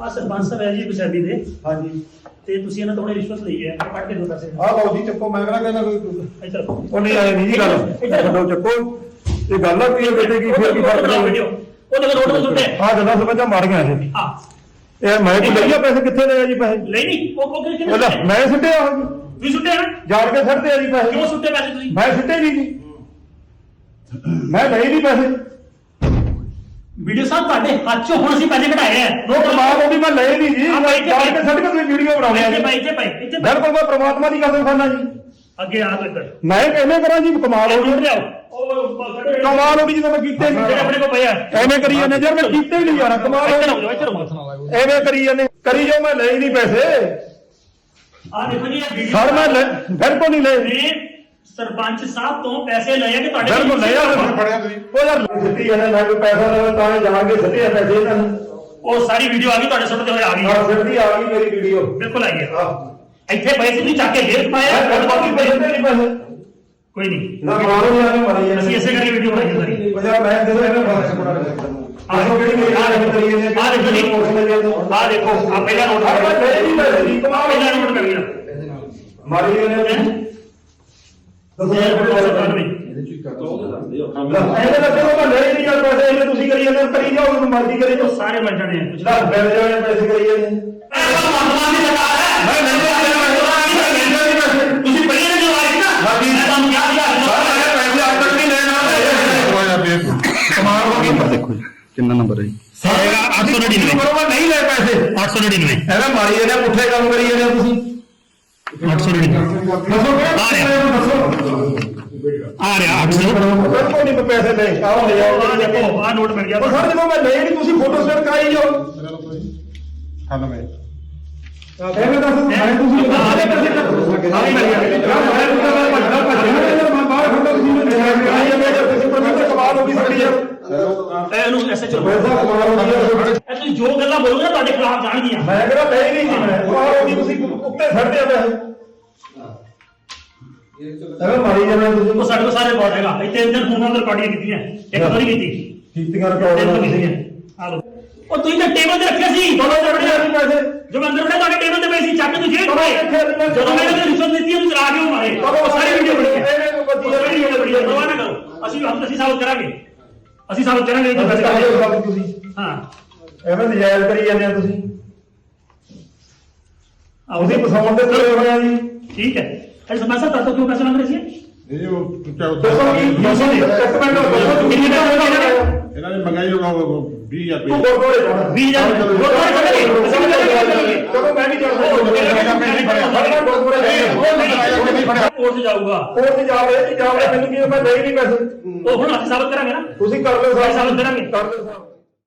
ਆ ਸਰਪੰਚ ਸਾਹਿਬ ਹੈ ਜੀ ਪਛਾੜੀ ਦੇ। ਹਾਂਜੀ। ਤੇ ਤੁਸੀਂ ਇਹਨਾਂ ਤੋਂ ਹੁਣੇ ਰਿਸ਼ਵਤ ਲਈ ਹੈ। ਕੱਢ ਕੇ ਪੈਸੇ ਆਹ ਲਓ ਜੀ ਚੱਕੋ। ਮੈਂ ਕਿਹੜਾ ਕਹਿੰਦਾ ਕੋਈ ਇੱਧਰ ਰੱਖੋ। ਉਹ ਨਹੀਂ ਆਏ ਨਹੀਂ ਜੀ ਗੱਲ। ਛੱਡੋ ਚੱਕੋ। ਇਹ ਗੱਲ ਆ ਕੀ ਹੈ ਬੇਟੇ ਕੀ ਫਿਰ ਕੀ ਫ਼ਰਕ ਵੀਡੀਓ ਉਹ ਦੇਖੋ ਰੋਡ ਤੇ ਸੁੱਟੇ ਆ ਗੱਲਾਂ ਸਮਝਾਂ ਮਾਰ ਗਿਆ ਇਹ। ਹਾਂ। ਇਹ ਮੈਂ ਕੋਈ ਲਈਆ ਪੈਸੇ ਕਿੱਥੇ ਲਏ ਆ ਜੀ ਪੈਸੇ? ਲੈ ਨਹੀਂ ਉਹ ਉਹ ਕਿਹਨੇ ਉਹ ਲੈ, ਸੁੱਟੇ? ਮੈਂ ਸਿੱਟੇ ਆ। ਤੁਸੀਂ ਸੁੱਟੇ ਨਾ? ਜਾਣ ਕੇ ਸਿੱਟਦੇ ਆ ਜੀ ਕਿਉਂ ਪੈਸੇ ਸੁੱਟੇ ਪੈਸੇ ਤੁਸੀਂ? ਮੈਂ ਸਿੱਟੇ ਨਹੀਂ ਜੀ। ਮੈਂ ਲਏ ਨਹੀਂ ਪੈਸੇ। ਵੀਡੀਓ ਸਾਹਿਬ ਤੁਹਾਡੇ ਹੱਥ ਚੋਂ ਹੁਣ ਅਸੀਂ ਪੈਸੇ ਕਢਾਏ ਆ। ਵੀ ਮੈਂ ਲਏ ਨਹੀਂ ਜੀ ਹਾਂ, ਇੱਥੇ ਜਾਣ ਕੇ ਸਿੱਟ ਕੇ ਤੁਸੀਂ ਵੀਡੀਓ ਬਣਾਉਂਦੇ ਆ ਇੱਥੇ ਜੀ ਭਾਈ ਇੱਥੇ ਭਾਈ ਇੱਥੇ ਭਾਈ। ਬਿਲਕੁਲ ਮੈਂ ਪ੍ਰਮਾਤਮਾ ਦੀ ਕਸਮ ਖਾਨਾ ਜੀ। ਅੱਗੇ ਆ ਤੋ ਇੱਧਰ। ਮੈਂ ਕਿਵੇਂ ਕਰਾਂ ਜੀ ਕਮਾਲ ਹੋ ਗਈ। ਲਿਆਓ। ਉਹ ਖੜੇ ਕਮਾਲ ਹੋ ਗਈ ਜਦੋਂ ਮੈਂ ਕੀਤੇ ਜਿਹੜੇ ਨਹੀਂ ਆਪਣੇ ਕੋਲ ਪਏ ਆ। ਐਵੇਂ ਕਰੀ ਜਾਂਦੇ ਯਾਰ ਮੈਂ ਕੀਤੇ ਹੀ ਨਹੀਂ ਯਾਰ ਕਮਾਲ ਹੋ ਇੱਧਰ ਆਓ ਗਈ ਇੱਧਰ ਆਓ। ਐਵੇਂ ਕਰੀ ਜਾਂਦੇ ਕਰੀ ਜੋ ਮੈਂ ਲਏ ਨਹੀਂ ਪੈਸੇ। ਆ ਦੇਖੋ ਜੀ ਇਹ ਵੀਡੀਓ ਸਰ ਮੈਂ ਲੈ- ਬਿਲਕੁਲ ਨਹੀਂ ਲਏ ਨੇ ਸਰਪੰਚ ਸਾਹਿਬ ਤੋਂ ਪੈਸੇ ਲਏ ਆ ਕਿ ਤੁਹਾਡੇ ਬਿਲਕੁਲ ਲਿਆ ਫੜਿਆ ਤੁਸੀਂ ਉਹ ਯਾਰ ਸਿੱਟੀ ਜਾਂਦੇ ਮੈਂ ਕੋਈ ਪੈਸਾ ਲਵਾਂ ਤਾਂ ਹੀ ਆ ਪੈਸੇ ਇਹਨਾਂ ਨੂੰ। ਉਹ ਸਾਰੀ ਵੀਡੀਓ ਆ ਗਈ ਤੁਹਾਡੇ ਸੁਣਦੇ ਹੋਏ ਆ ਗਈ ਹਾਂ ਸਿੱਟੀ ਆ ਗਈ ਮੇਰੀ ਵੀਡੀਓ ਬਿਲਕੁਲ ਆਈ ਹੈ ਆਹ ਇੱਥੇ ਪੈਸੇ ਨਹੀਂ ਚੱਕ ਕੇ ਜੇਬ ਪਾਏ ਆ, ਮੈਂ ਬਾਕੀ ਪੈਸੇ ਤੇ ਨਹੀਂ ਪੈਸੇ ਕੋਈ ਨਹੀਂ ਨਾ ਮਾਰੋ ਨਹੀਂ ਆਨੇ ਮਾਰੀ ਜਾਂਦੇ ਅਸੀਂ ਇਸੇ ਕਰਕੇ ਵੀਡੀਓ ਬਣਾਈ ਹੈ ਸਾਰੀ ਪੰਜਾਬ ਮੈਂ ਦੇ ਦੋ ਇਹਨਾਂ ਬਾਰੇ ਸੁਣਾ ਆਹੋ ਕਿਹੜੀ ਮੇਰੀ ਆਹ ਦੇਖੋ ਕਰੀ ਜਾਂਦੇ ਆਹ ਦੇਖੋ ਜੀ ਆਹ ਦੇਖੋ ਆ ਪਹਿਲਾ ਨੋਟ ਆਹ ਮੈਂ ਲਏ ਨਹੀਂ ਪੈਸੇ ਜੀ ਕਮਾਲ ਪਹਿਲਾ ਨੋਟ ਕਰ ਗਿਆ ਮਾਰੀ ਜਾਂਦੇ ਦੱਸੋ ਯਾਰ ਕੋਈ ਪੈਸਾ ਤਾਂ ਨਹੀਂ ਐਵੇਂ ਲੱਗਦਾ ਮੈਂ ਲਏ ਨਹੀਂ ਯਾਰ ਪੈਸੇ ਇਹਨੇ ਤੁਸੀਂ ਕਰੀ ਜਾਂਦੇ ਹੋ, ਕਰੀ ਜਾਓ ਤੁਹਾਨੂੰ ਮਰਜ਼ੀ ਕਰੀ ਜਾਓ। ਸਾਰੇ ਮਰ ਜਾਣੇ ਆ। ਕੁਝ ਜਿਹੜਾ ਬਿਲ ਜਾਣੇ ਪੈਸੇ ਕਰੀ ਜਾਂਦੇ ਤੁਸੀਂ ਜੋ। ਹੋ ਦੇਖੋ ਜੀ ਕਿੰਨਾ ਨੰਬਰ ਹੈ ਜੀ। ਆਏਗਾ 899 ਕਰੋ ਮੈਂ ਨਹੀਂ ਲੈ ਪੈਸੇ। 899 ਐਵੇਂ ਮਾਰੀ ਜਾਂਦੇ ਆ, ਪੁੱਠੇ ਕੰਮ ਕਰੀ ਜਾਂਦੇ ਆ ਤੁਸੀਂ। 899 ਦੱਸੋ ਕਿਹੜੇ ਦੱਸੋ। ਆ ਰਿਹਾ 800 ਬਿਲਕੁਲ ਨਹੀਂ ਮੈਂ ਪੈਸੇ ਲੈ ਆਓ ਲੈ ਜਾਓ ਆ ਦੇਖੋ ਆ ਨੋਟ ਮਿਲ ਗਿਆ। ਉਹ ਸਰ ਜਦੋਂ ਮੈਂ ਲਏ ਨਹੀਂ ਤੁਸੀਂ ਫੋਟੋ ਸਟੇਟ ਕਰਾਈ ਜਾਓ। ਹਲ ਮੈਂ ਐਵੇਂ ਦੱਸ ਮੈਂ ਤੁਸੀਂ ਆ ਦੇ ਪੈਸੇ ਆ ਵੀ ਮਿਲ ਗਿਆ। ਮੈਂ ਮੈਂ ਭੱਜਦਾ ਭੱਜਦਾ ਮੈਂ ਬਾਹਰ ਖੜਾ ਤੁਸੀਂ ਦੇਖਿਆ ਕਰਾਈ ਜਾਂਦੇ ਆ, ਤੁਸੀਂ ਪਰ ਕਮਾਲ ਹੋ ਗਈ ਸਾਡੀ ਯਾਰ ਇਹਨੂੰ ਹੋ। ਇਹ ਤੁਸੀਂ ਜੋ ਗੱਲਾਂ ਬੋਲੋਗੇ ਨਾ ਤੁਹਾਡੇ ਖਿਲਾਫ ਜਾਣਗੀਆਂ। ਮੈਂ ਕਿਹੜਾ ਲੈ ਨਹੀਂ ਸੀ ਮੈਂ ਕਮਾਲ ਹੋ ਗਈ ਤੁਸੀਂ ਉੱਤੇ ਛੱਡਦੇ ਆ ਪੈਸੇ। ਐਵੇਂ ਮਾਰੀ ਜਾਂਦੇ ਆ ਉਹ ਤੁਸੀਂ ਸਾਡੇ ਕੋਲ ਸਾਰੇ ਰਿਕਾਰਡ ਹੈਗਾ। ਇੱਥੇ ਇੰਦਰ ਫੋਨਾਂ ਤੇ ਰਿਕਾਰਡਿੰਗ ਕੀਤੀਆਂ। ਇੱਕ ਵਾਰੀ ਕੀਤੀ। ਕੀਤੀਆਂ ਤਿੰਨ ਰਿਕਾਰਡ ਤੋਂ ਤੁਸੀਂ? ਕੀਤੀਆਂ। ਆ ਲਓ। ਉਹ ਤੁਸੀਂ ਤਾਂ ਟੇਬਲ ਤੇ ਰੱਖਿਆ ਸੀ। ਚਲੋ ਚੜਦੇ ਆ ਪੈਸੇ ਜੋ ਅੰਦਰ ਬੜੇ ਤੁਹਾਡੇ ਟੇਬਲ ਤੇ ਪਏ ਸੀ। ਚੱਕ ਤੁਸੀਂ। ਜਦੋਂ ਮੈਂ ਇਹਨਾਂ ਰਿਸ਼ਵਤ ਦਿੱਤੀ ਉਹਨੂੰ ਚਲਾ ਕੇ ਮਾਰੇ। ਉਹ ਸਾਰੀ ਵੀਡੀਓ ਬਣੀ ਹੈ ਸਾਰੀ ਹੈ ਪਰਵਾਹ ਨਾ ਕਰੋ। ਅਸੀਂ ਹਮ ਅਸੀਂ ਸਾਬਤ ਕਰਾਂਗੇ। ਅਸੀਂ ਸਾਬਤ ਕਰਾਂਗੇ ਇਹ ਪੈਸੇ ਕਰਾਂਗੇ ਤੁਸੀਂ। ਹਾਂ। ਐਵੇਂ ਨਜਾਇਜ਼ ਕਰੀ ਜਾਂਦੇ ਆ ਤੁਸੀਂ। ਆਓ। ਤੁਸੀਂ ਫਸਾਉਣ ਦੇ ਹੋਏ ਆ ਜੀ। ਠੀਕ ਹੈ। ਸਮਝ ਸਕਦਾ ਤਾਂ ਕਿਉਂ ਪੈਸੇ ਮੰਗ ਰਹੇ ਸੀ ਇਹ ਉਹ ਚਾਹੋ ਦੱਸੋ ਕੀ ਦੱਸੋ ਜੀ ਇੱਕ ਮਿੰਟ ਦੱਸੋ ਕਿੰਨੇ ਪੈਸੇ ਮੰਗੇ ਇਹਨਾਂ ਨੇ? ਇਹਨਾਂ ਨੇ ਮੰਗਾਈ ਹੋਗਾ 20000 ਤੂੰ ਰੁਪਏ ਗੁਰਦੁਆਰੇ ਜਾਣਾ ਵੀਹ ਹਜ਼ਾਰ ਗੁਰਦੁਆਰੇ ਚੱਲਾਂਗੇ ਅਸੀਂ ਵੀ ਚੱਲਾਂਗੇ ਚਲੋ ਮੈਂ ਵੀ ਚੱਲਦਾ ਉਹ ਨਹੀਂ ਫੜਿਆ। ਮੈਂ ਗੁਰਦੁਆਰੇ ਜਾਣਾ ਕੋਰਟ 'ਚ ਜਾਊਗਾ ਉਹ ਤੇ ਜਾ ਰਹੇ ਜੀ ਜਾ ਰਹੇ ਮੈਨੂੰ ਕੀ ਮੈਂ ਨਹੀਂ ਨਹੀਂ ਪੈਸੇ ਉਹ ਹੁਣ ਅਸੀਂ ਸਾਬਤ ਕਰਾਂਗੇ ਨਾ ਤੁਸੀਂ ਕਰ ਲਓ ਸਾਬਤ ਕਰਾਂਗੇ ਕਰ ਲਓ